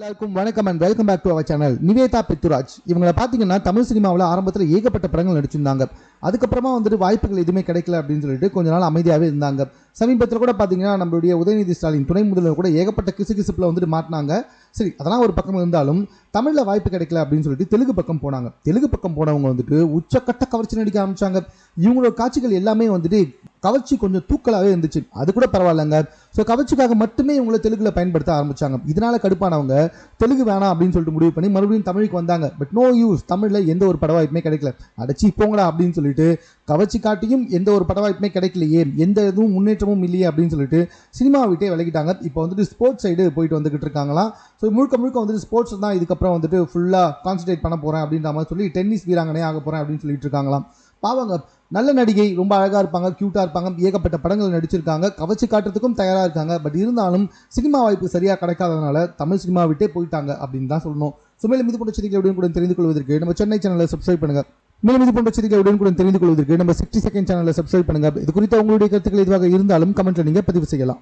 எல்லாருக்கும் வணக்கம் and welcome back to our channel Nivetha Pethuraj. இவங்களை பார்த்தீங்கன்னா தமிழ் சினிமாவில் ஆரம்பத்தில் ஏகப்பட்ட படங்கள் நடிச்சிருந்தாங்க. அதுக்கப்புறமா வந்துட்டு வாய்ப்புகள் எதுவுமே கிடைக்கல அப்படின்னு சொல்லிட்டு கொஞ்ச நாள் அமைதியாகவே இருந்தாங்க. சமீபத்தில் கூட பார்த்தீங்கன்னா நம்மளுடைய உதயநிதி ஸ்டாலின் துணை முதல்வர் கூட ஏகப்பட்ட கிசுகிசுப்பில் வந்துட்டு மாட்டினாங்க. சரி அதெல்லாம் ஒரு பக்கம் இருந்தாலும் தமிழில் வாய்ப்பு கிடைக்கல அப்படின்னு சொல்லிட்டு தெலுங்கு பக்கம் போனாங்க. தெலுங்கு பக்கம் போனவங்க வந்துட்டு உச்சக்கட்ட கவர்ச்சி நடிக்க ஆரம்பிச்சாங்க. இவங்களோட காட்சிகள் எல்லாமே வந்துட்டு கவர்ச்சி கொஞ்சம் தூக்கலாகவே இருந்துச்சு. அது கூட பரவாயில்லைங்க. ஸோ கவர்ச்சிக்காக மட்டுமே இவங்களை தெலுங்குல பயன்படுத்த ஆரம்பிச்சாங்க. இதனால கடுப்பானவங்க தெலுங்கு வேணாம் அப்படின்னு சொல்லிட்டு முடிவு பண்ணி மறுபடியும் தமிழுக்கு வந்தாங்க. பட் நோ யூஸ் தமிழில் எந்த ஒரு பட வாய்ப்புமே கிடைக்கல. அடைச்சி போங்கடா அப்படின்னு சொல்லிட்டு கவர்ச்சி காட்டியும் எந்த ஒரு பட வாய்ப்புமே கிடைக்கலையே எந்த இதுவும் முன்னேற்றமும் இல்லையே அப்படின்னு சொல்லிட்டு சினிமா விட்டே விலகிட்டாங்க. இப்போ வந்துட்டு ஸ்போர்ட்ஸ் சைடு போயிட்டு வந்துகிட்டு இருக்காங்களாம் ஸோ முழுக்க முழுக்க வந்துட்டு ஸ்போர்ட்ஸ் தான் இதுக்கப்புறம் வந்துட்டு ஃபுல்லாக கான்சன்ட்ரேட் பண்ண போகிறேன் அப்படின்ற மாதிரி சொல்லி டென்னிஸ் வீராங்கனே ஆக போகிறேன் அப்படின்னு சொல்லிட்டு இருக்காங்களாம். பாவங்க. நல்ல நடிகை ரொம்ப அழகாக இருப்பாங்க க்யூட்டாக இருப்பாங்க ஏகப்பட்ட படங்கள் நடிச்சிருக்காங்க கவர்ச்சி காட்டுறதுக்கும் தயாராக இருக்காங்க. பட் இருந்தாலும் சினிமா வாய்ப்பு சரியாக கிடைக்காதனால தமிழ் சினிமா விட்டே போயிட்டாங்க அப்படின்னு தான் சொல்லணும். ஸோ மேலும் இது போன்ற செய்திகளை கூட தெரிந்து கொள்வதற்கு நம்ம சென்னை சேனலை சப்ஸ்கிரைப் பண்ணுங்கள் மேலும் இது போன்ற செய்திகளை உடனுக்குடன் தெரிந்து கொள்வதற்கு நம்ம சிக்ஸ்டி செகண்ட் சேனலை சப்ஸ்கிரைப் பண்ணுங்க. இது குறித்த உங்களுடைய கருத்துக்கள் எதுவாக இருந்தாலும் கமெண்ட்டில் நீங்கள் பதிவு செய்யலாம்.